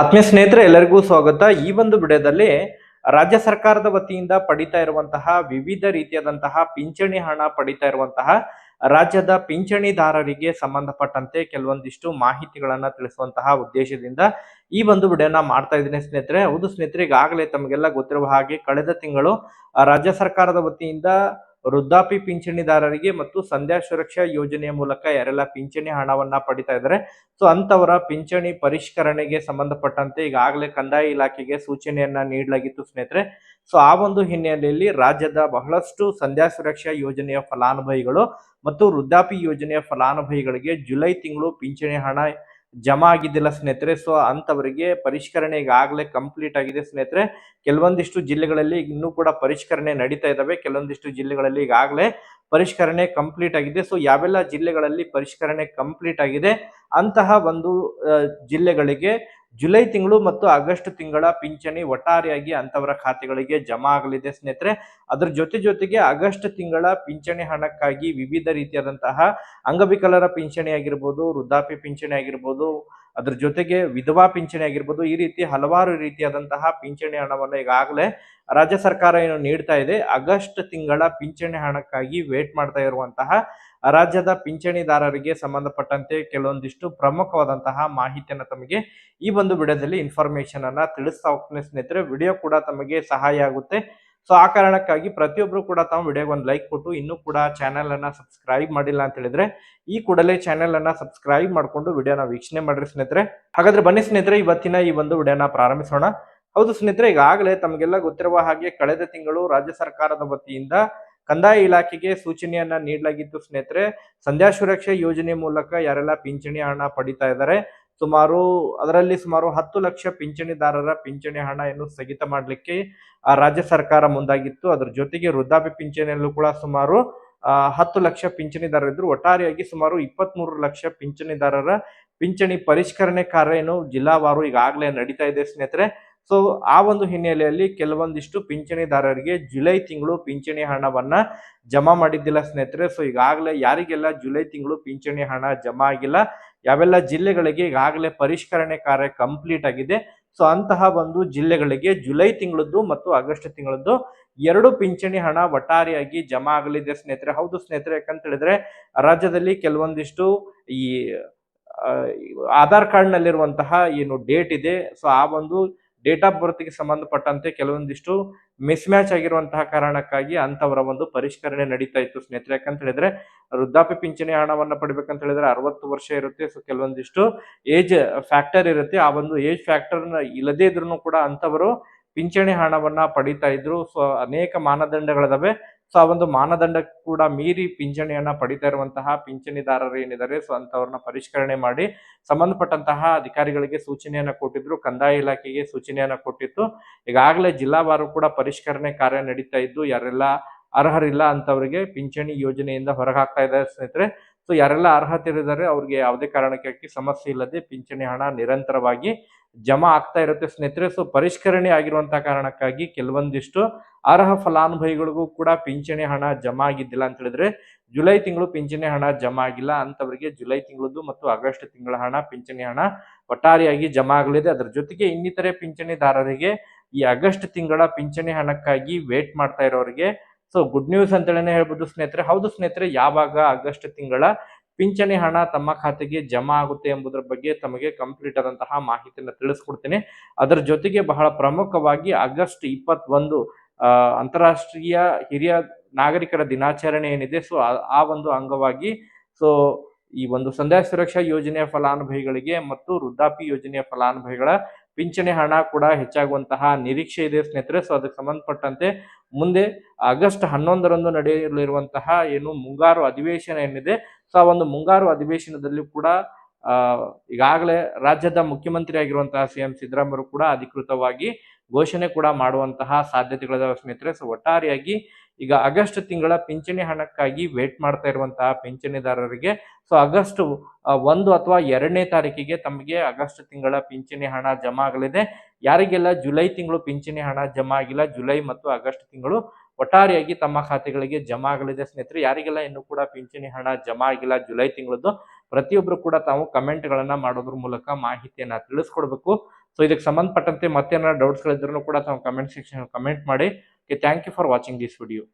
ಆತ್ಮೀಯ ಸ್ನೇಹಿತರೆ, ಎಲ್ಲರಿಗೂ ಸ್ವಾಗತ. ಈ ಒಂದು ವಿಡಿಯೋದಲ್ಲಿ ರಾಜ್ಯ ಸರ್ಕಾರದ ವತಿಯಿಂದ ಪಡಿತಾ ಇರುವಂತಹ ವಿವಿಧ ರೀತಿಯಾದಂತಹ ಪಿಂಚಣಿ ಹಣ ಪಡಿತಾ ಇರುವಂತಹ ರಾಜ್ಯದ ಪಿಂಚಣಿದಾರರಿಗೆ ಸಂಬಂಧಪಟ್ಟಂತೆ ಕೆಲವೊಂದಿಷ್ಟು ಮಾಹಿತಿಗಳನ್ನ ತಿಳಿಸುವಂತಹ ಉದ್ದೇಶದಿಂದ ಈ ಒಂದು ವಿಡಿಯೋನ ಮಾಡ್ತಾ ಇದ್ದೀನಿ ಸ್ನೇಹಿತರೆ. ಹೌದು ಸ್ನೇಹಿತರೆ, ಈಗಾಗಲೇ ತಮಗೆಲ್ಲ ಗೊತ್ತಿರುವ ಹಾಗೆ ಕಳೆದ ತಿಂಗಳು ರಾಜ್ಯ ಸರ್ಕಾರದ ವತಿಯಿಂದ ವೃದ್ಧಾಪಿ ಪಿಂಚಣಿದಾರರಿಗೆ ಮತ್ತು ಸಂಧ್ಯಾ ಸುರಕ್ಷಾ ಯೋಜನೆಯ ಮೂಲಕ ಯಾರೆಲ್ಲ ಪಿಂಚಣಿ ಹಣವನ್ನ ಪಡಿತಾ ಇದ್ದಾರೆ. ಸೊ ಅಂತವರ ಪಿಂಚಣಿ ಪರಿಷ್ಕರಣೆಗೆ ಸಂಬಂಧಪಟ್ಟಂತೆ ಈಗಾಗಲೇ ಕಂದಾಯ ಇಲಾಖೆಗೆ ಸೂಚನೆಯನ್ನ ನೀಡಲಾಗಿತ್ತು ಸ್ನೇಹಿತರೆ. ಸೊ, ಆ ಒಂದು ಹಿನ್ನೆಲೆಯಲ್ಲಿ ರಾಜ್ಯದ ಬಹಳಷ್ಟು ಸಂಧ್ಯಾ ಸುರಕ್ಷಾ ಯೋಜನೆಯ ಫಲಾನುಭವಿಗಳು ಮತ್ತು ವೃದ್ಧಾಪಿ ಯೋಜನೆಯ ಫಲಾನುಭವಿಗಳಿಗೆ ಜುಲೈ ತಿಂಗಳು ಪಿಂಚಣಿ ಹಣ ಜಮಾ ಆಗಿದ್ದಿಲ್ಲ ಸ್ನೇಹಿತರೆ. ಸೊ ಅಂಥವರಿಗೆ ಪರಿಷ್ಕರಣೆ ಈಗಾಗಲೇ ಕಂಪ್ಲೀಟ್ ಆಗಿದೆ ಸ್ನೇಹಿತರೆ. ಕೆಲವೊಂದಿಷ್ಟು ಜಿಲ್ಲೆಗಳಲ್ಲಿ ಇನ್ನೂ ಕೂಡ ಪರಿಷ್ಕರಣೆ ನಡೀತಾ ಇದಾವೆ. ಕೆಲವೊಂದಿಷ್ಟು ಜಿಲ್ಲೆಗಳಲ್ಲಿ ಈಗಾಗಲೇ ಪರಿಷ್ಕರಣೆ ಕಂಪ್ಲೀಟ್ ಆಗಿದೆ. ಸೊ ಯಾವೆಲ್ಲ ಜಿಲ್ಲೆಗಳಲ್ಲಿ ಪರಿಷ್ಕರಣೆ ಕಂಪ್ಲೀಟ್ ಆಗಿದೆ? ಅಂತಹ ಒಂದು ಜಿಲ್ಲೆಗಳಿಗೆ ಜುಲೈ ತಿಂಗಳು ಮತ್ತು ಆಗಸ್ಟ್ ತಿಂಗಳ ಪಿಂಚಣಿ ಒಟ್ಟಾರೆಯಾಗಿ ಅಂತವರ ಖಾತೆಗಳಿಗೆ ಜಮಾ ಆಗಲಿದೆ ಸ್ನೇಹಿತರೆ. ಅದ್ರ ಜೊತೆ ಜೊತೆಗೆ ಆಗಸ್ಟ್ ತಿಂಗಳ ಪಿಂಚಣಿ ಹಣಕ್ಕಾಗಿ ವಿವಿಧ ರೀತಿಯಾದಂತಹ ಅಂಗವಿಕಲರ ಪಿಂಚಣಿ ಆಗಿರ್ಬೋದು, ವೃದ್ಧಾಪ್ಯ ಪಿಂಚಣಿ ಆಗಿರ್ಬೋದು, ಅದ್ರ ಜೊತೆಗೆ ವಿಧವಾ ಪಿಂಚಣಿ ಆಗಿರ್ಬೋದು, ಈ ರೀತಿ ಹಲವಾರು ರೀತಿಯಾದಂತಹ ಪಿಂಚಣಿ ಹಣವನ್ನು ಈಗಾಗಲೇ ರಾಜ್ಯ ಸರ್ಕಾರ ಏನು ನೀಡ್ತಾ ಇದೆ. ಆಗಸ್ಟ್ ತಿಂಗಳ ಪಿಂಚಣಿ ಹಣಕ್ಕಾಗಿ ವೇಟ್ ಮಾಡ್ತಾ ಇರುವಂತಹ ರಾಜ್ಯದ ಪಿಂಚಣಿದಾರರಿಗೆ ಸಂಬಂಧಪಟ್ಟಂತೆ ಕೆಲವೊಂದಿಷ್ಟು ಪ್ರಮುಖವಾದಂತಹ ಮಾಹಿತಿಯನ್ನು ತಮಗೆ ಈ ಒಂದು ವಿಡಿಯೋದಲ್ಲಿ ಇನ್ಫಾರ್ಮೇಶನ್ ಅನ್ನ ತಿಳಿಸ್ತಾ ಹೋಗ್ತೇನೆ ಸ್ನೇಹಿತರೆ. ವಿಡಿಯೋ ಕೂಡ ತಮಗೆ ಸಹಾಯ ಆಗುತ್ತೆ. ಸೊ ಆ ಕಾರಣಕ್ಕಾಗಿ ಪ್ರತಿಯೊಬ್ರು ಕೂಡ ತಾವು ವಿಡಿಯೋಗೆ ಒಂದು ಲೈಕ್ ಕೊಟ್ಟು ಇನ್ನೂ ಕೂಡ ಚಾನೆಲ್ ಅನ್ನ ಸಬ್ಸ್ಕ್ರೈಬ್ ಮಾಡಿಲ್ಲ ಅಂತ ಹೇಳಿದ್ರೆ ಈ ಕೂಡಲೇ ಚಾನೆಲ್ ಅನ್ನ ಸಬ್ಸ್ಕ್ರೈಬ್ ಮಾಡಿಕೊಂಡು ವಿಡಿಯೋನ ವೀಕ್ಷಣೆ ಮಾಡ್ರಿ ಸ್ನೇಹಿತರೆ. ಹಾಗಾದ್ರೆ ಬನ್ನಿ ಸ್ನೇಹಿತರೆ, ಇವತ್ತಿನ ಈ ಒಂದು ವಿಡಿಯೋನ ಪ್ರಾರಂಭಿಸೋಣ. ಹೌದು ಸ್ನೇಹಿತರೆ, ಈಗಾಗಲೇ ತಮಗೆಲ್ಲ ಗೊತ್ತಿರುವ ಹಾಗೆ ಕಳೆದ ತಿಂಗಳು ರಾಜ್ಯ ಸರ್ಕಾರದ ವತಿಯಿಂದ ಕಂದಾಯ ಇಲಾಖೆಗೆ ಸೂಚನೆಯನ್ನ ನೀಡಲಾಗಿತ್ತು ಸ್ನೇಹಿತರೆ, ಸಂಧ್ಯಾ ಸುರಕ್ಷಾ ಯೋಜನೆ ಮೂಲಕ ಯಾರೆಲ್ಲ ಪಿಂಚಣಿ ಹಣ ಪಡಿತಾ ಇದ್ದಾರೆ, ಸುಮಾರು, ಅದರಲ್ಲಿ ಸುಮಾರು ಹತ್ತು ಲಕ್ಷ ಪಿಂಚಣಿದಾರರ ಪಿಂಚಣಿ ಹಣ ಏನು ಸ್ಥಗಿತ ಮಾಡಲಿಕ್ಕೆ ರಾಜ್ಯ ಸರ್ಕಾರ ಮುಂದಾಗಿತ್ತು. ಅದ್ರ ಜೊತೆಗೆ ವೃದ್ಧಾಪ್ಯ ಪಿಂಚಣಿಯಲ್ಲೂ ಕೂಡ ಸುಮಾರು ಹತ್ತು ಲಕ್ಷ ಪಿಂಚಣಿದಾರರಿದ್ರು. ಒಟ್ಟಾರೆಯಾಗಿ ಸುಮಾರು ಇಪ್ಪತ್ಮೂರು ಲಕ್ಷ ಪಿಂಚಣಿದಾರರ ಪಿಂಚಣಿ ಪರಿಷ್ಕರಣೆ ಕಾರ್ಯ ಏನು ಜಿಲ್ಲಾವಾರು ಈಗಾಗಲೇ ನಡೀತಾ ಇದೆ, ಸ್ನೇಹಿತರೆ. ಸೊ ಆ ಒಂದು ಹಿನ್ನೆಲೆಯಲ್ಲಿ ಕೆಲವೊಂದಿಷ್ಟು ಪಿಂಚಣಿದಾರರಿಗೆ ಜುಲೈ ತಿಂಗಳು ಪಿಂಚಣಿ ಹಣವನ್ನ ಜಮಾ ಮಾಡಿದ್ದಿಲ್ಲ ಸ್ನೇಹಿತರೆ. ಸೊ ಈಗಾಗಲೇ ಯಾರಿಗೆಲ್ಲ ಜುಲೈ ತಿಂಗಳು ಪಿಂಚಣಿ ಹಣ ಜಮಾ ಆಗಿಲ್ಲ, ಯಾವೆಲ್ಲ ಜಿಲ್ಲೆಗಳಿಗೆ ಈಗಾಗಲೇ ಪರಿಷ್ಕರಣೆ ಕಾರ್ಯ ಕಂಪ್ಲೀಟ್ ಆಗಿದೆ. ಸೊ ಅಂತಹ ಒಂದು ಜಿಲ್ಲೆಗಳಿಗೆ ಜುಲೈ ತಿಂಗಳದ್ದು ಮತ್ತು ಆಗಸ್ಟ್ ತಿಂಗಳದ್ದು ಎರಡು ಪಿಂಚಣಿ ಹಣ ಒಟ್ಟಾರೆಯಾಗಿ ಜಮಾ ಆಗಲಿದೆ ಸ್ನೇಹಿತರೆ. ಹೌದು ಸ್ನೇಹಿತರೆ, ಯಾಕಂತ ಹೇಳಿದ್ರೆ ರಾಜ್ಯದಲ್ಲಿ ಕೆಲವೊಂದಿಷ್ಟು ಈ ಆಧಾರ್ ಕಾರ್ಡ್ ನಲ್ಲಿರುವಂತಹ ಏನು ಡೇಟ್ ಇದೆ. ಸೊ ಆ ಒಂದು ಡೇಟ್ ಆಫ್ ಬರ್ತ್ಗೆ ಸಂಬಂಧಪಟ್ಟಂತೆ ಕೆಲವೊಂದಿಷ್ಟು ಮಿಸ್ ಮ್ಯಾಚ್ ಆಗಿರುವಂತಹ ಕಾರಣಕ್ಕಾಗಿ ಅಂತವರ ಒಂದು ಪರಿಷ್ಕರಣೆ ನಡೀತಾ ಇತ್ತು ಸ್ನೇಹಿತರೆ. ಯಾಕಂತ ಹೇಳಿದ್ರೆ, ವೃದ್ಧಾಪ್ಯ ಪಿಂಚಣಿ ಹಣವನ್ನು ಪಡಿಬೇಕಂತ ಹೇಳಿದ್ರೆ ಅರವತ್ತು ವರ್ಷ ಇರುತ್ತೆ. ಸೊ ಕೆಲವೊಂದಿಷ್ಟು ಏಜ್ ಫ್ಯಾಕ್ಟರ್ ಇರುತ್ತೆ. ಆ ಒಂದು ಏಜ್ ಫ್ಯಾಕ್ಟರ್ ಇಲ್ಲದೇ ಇದ್ರೂ ಕೂಡ ಅಂತವರು ಪಿಂಚಣಿ ಹಣವನ್ನ ಪಡಿತಾ ಇದ್ರು. ಸೊ ಅನೇಕ ಮಾನದಂಡಗಳಿದಾವೆ. ಸೊ ಆ ಒಂದು ಮಾನದಂಡ ಕೂಡ ಮೀರಿ ಪಿಂಚಣಿಯನ್ನ ಪಡಿತಾ ಇರುವಂತಹ ಪಿಂಚಣಿದಾರರು ಏನಿದ್ದಾರೆ, ಸೊ ಅಂತವ್ರನ್ನ ಪರಿಷ್ಕರಣೆ ಮಾಡಿ ಸಂಬಂಧಪಟ್ಟಂತಹ ಅಧಿಕಾರಿಗಳಿಗೆ ಸೂಚನೆಯನ್ನ ಕೊಟ್ಟಿದ್ರು, ಕಂದಾಯ ಇಲಾಖೆಗೆ ಸೂಚನೆಯನ್ನ ಕೊಟ್ಟಿತ್ತು. ಈಗಾಗಲೇ ಜಿಲ್ಲಾವಾರು ಕೂಡ ಪರಿಷ್ಕರಣೆ ಕಾರ್ಯ ನಡೀತಾ ಇದ್ದು, ಯಾರೆಲ್ಲ ಅರ್ಹರಿಲ್ಲ ಅಂತವರಿಗೆ ಪಿಂಚಣಿ ಯೋಜನೆಯಿಂದ ಹೊರಗಾಗ್ತಾ ಇದ್ದಾರೆ ಸ್ನೇಹಿತರೆ. ಸೊ ಯಾರೆಲ್ಲ ಅರ್ಹತೆ ಇದ್ದಾರೆ, ಅವ್ರಿಗೆ ಯಾವುದೇ ಕಾರಣಕ್ಕಾಗಿ ಸಮಸ್ಯೆ ಇಲ್ಲದೆ ಪಿಂಚಣಿ ಹಣ ನಿರಂತರವಾಗಿ ಜಮಾ ಆಗ್ತಾ ಇರುತ್ತೆ. ಸ್ನೇಹಿತರೆ ಸೊ ಪರಿಷ್ಕರಣೆ ಆಗಿರುವಂತಹ ಕಾರಣಕ್ಕಾಗಿ ಕೆಲವೊಂದಿಷ್ಟು ಅರ್ಹ ಫಲಾನುಭವಿಗಳಿಗೂ ಕೂಡ ಪಿಂಚಣಿ ಹಣ ಜಮಾ ಆಗಿದ್ದಿಲ್ಲ ಅಂತ ಹೇಳಿದ್ರೆ, ಜುಲೈ ತಿಂಗಳು ಪಿಂಚಣಿ ಹಣ ಜಮಾ ಆಗಿಲ್ಲ ಅಂತವರಿಗೆ ಜುಲೈ ತಿಂಗಳದ್ದು ಮತ್ತು ಆಗಸ್ಟ್ ತಿಂಗಳ ಹಣ ಪಿಂಚಣಿ ಹಣ ಒಟ್ಟಾರೆಯಾಗಿ ಜಮಾ ಆಗಲಿದೆ. ಅದರ ಜೊತೆಗೆ ಇನ್ನಿತರೆ ಪಿಂಚಣಿದಾರರಿಗೆ ಈ ಆಗಸ್ಟ್ ತಿಂಗಳ ಪಿಂಚಣಿ ಹಣಕ್ಕಾಗಿ ವೇಟ್ ಮಾಡ್ತಾ ಇರೋರಿಗೆ ಸೊ ಗುಡ್ ನ್ಯೂಸ್ ಅಂತೇಳಿ ಹೇಳ್ಬೋದು ಸ್ನೇಹಿತರೆ, ಹೌದು ಸ್ನೇಹಿತರೆ, ಯಾವಾಗ ಆಗಸ್ಟ್ ತಿಂಗಳ ಪಿಂಚಣಿ ಹಣ ತಮ್ಮ ಖಾತೆಗೆ ಜಮಾ ಆಗುತ್ತೆ ಎಂಬುದರ ಬಗ್ಗೆ ತಮಗೆ ಕಂಪ್ಲೀಟ್ ಆದಂತಹ ಮಾಹಿತಿಯನ್ನು ತಿಳಿಸ್ಕೊಡ್ತೀನಿ. ಅದರ ಜೊತೆಗೆ ಬಹಳ ಪ್ರಮುಖವಾಗಿ ಆಗಸ್ಟ್ ಇಪ್ಪತ್ತೊಂದು ಅಂತರಾಷ್ಟ್ರೀಯ ಹಿರಿಯ ನಾಗರಿಕರ ದಿನಾಚರಣೆ ಏನಿದೆ ಸೊ ಆ ಒಂದು ಅಂಗವಾಗಿ ಸೊ ಈ ಒಂದು ಸಂಧ್ಯಾ ಸುರಕ್ಷಾ ಯೋಜನೆಯ ಫಲಾನುಭವಿಗಳಿಗೆ ಮತ್ತು ವೃದ್ಧಾಪಿ ಯೋಜನೆಯ ಫಲಾನುಭವಿಗಳ ಪಿಂಚಣಿ ಹಣ ಕೂಡ ಹೆಚ್ಚಾಗುವಂತಹ ನಿರೀಕ್ಷೆ ಇದೆ ಸ್ನೇಹಿತರೆ. ಸೊ ಅದಕ್ಕೆ ಸಂಬಂಧಪಟ್ಟಂತೆ ಮುಂದೆ ಆಗಸ್ಟ್ ಹನ್ನೊಂದರಂದು ನಡೆಯಲಿರುವಂತಹ ಏನು ಮುಂಗಾರು ಅಧಿವೇಶನ ಏನಿದೆ ಸೊ ಆ ಒಂದು ಮುಂಗಾರು ಅಧಿವೇಶನದಲ್ಲಿ ಕೂಡ ಈಗಾಗಲೇ ರಾಜ್ಯದ ಮುಖ್ಯಮಂತ್ರಿ ಆಗಿರುವಂತಹ ಸಿ ಎಂ ಸಿದ್ದರಾಮಯ್ಯ ಕೂಡ ಅಧಿಕೃತವಾಗಿ ಘೋಷಣೆ ಕೂಡ ಮಾಡುವಂತಹ ಸಾಧ್ಯತೆಗಳಿದಾವೆ ಸ್ನೇಹಿತರೆ. ಸೊ ಒಟ್ಟಾರೆಯಾಗಿ ಈಗ ಆಗಸ್ಟ್ ತಿಂಗಳ ಪಿಂಚಣಿ ಹಣಕ್ಕಾಗಿ ವೇಟ್ ಮಾಡ್ತಾ ಇರುವಂತಹ ಪಿಂಚಣಿದಾರರಿಗೆ ಸೊ ಆಗಸ್ಟ್ ಒಂದು ಅಥವಾ ಎರಡನೇ ತಾರೀಕಿಗೆ ತಮಗೆ ಆಗಸ್ಟ್ ತಿಂಗಳ ಪಿಂಚಣಿ ಹಣ ಜಮಾ ಆಗಲಿದೆ. ಯಾರಿಗೆಲ್ಲ ಜುಲೈ ತಿಂಗಳು ಪಿಂಚಣಿ ಹಣ ಜಮಾ ಆಗಿಲ್ಲ, ಜುಲೈ ಮತ್ತು ಆಗಸ್ಟ್ ತಿಂಗಳು ಒಟ್ಟಾರೆಯಾಗಿ ತಮ್ಮ ಖಾತೆಗಳಿಗೆ ಜಮಾ ಆಗಲಿದೆ ಸ್ನೇಹಿತರೆ. ಯಾರಿಗೆಲ್ಲ ಇನ್ನೂ ಕೂಡ ಪಿಂಚಣಿ ಹಣ ಜಮಾ ಆಗಿಲ್ಲ ಜುಲೈ ತಿಂಗಳದ್ದು ಪ್ರತಿಯೊಬ್ಬರು ಕೂಡ ತಾವು ಕಮೆಂಟ್ಗಳನ್ನು ಮಾಡೋದ್ರ ಮೂಲಕ ಮಾಹಿತಿಯನ್ನು ತಿಳಿಸ್ಕೊಡ್ಬೇಕು. ಸೊ ಇದಕ್ಕೆ ಸಂಬಂಧಪಟ್ಟಂತೆ ಮತ್ತೇನಾದ್ರು ಡೌಟ್ಸ್ಗಳಿದ್ರು ಕೂಡ ತಾವು ಕಮೆಂಟ್ ಸೆಕ್ಷನ್ ಕಮೆಂಟ್ ಮಾಡಿ. Okay, thank you for watching this video.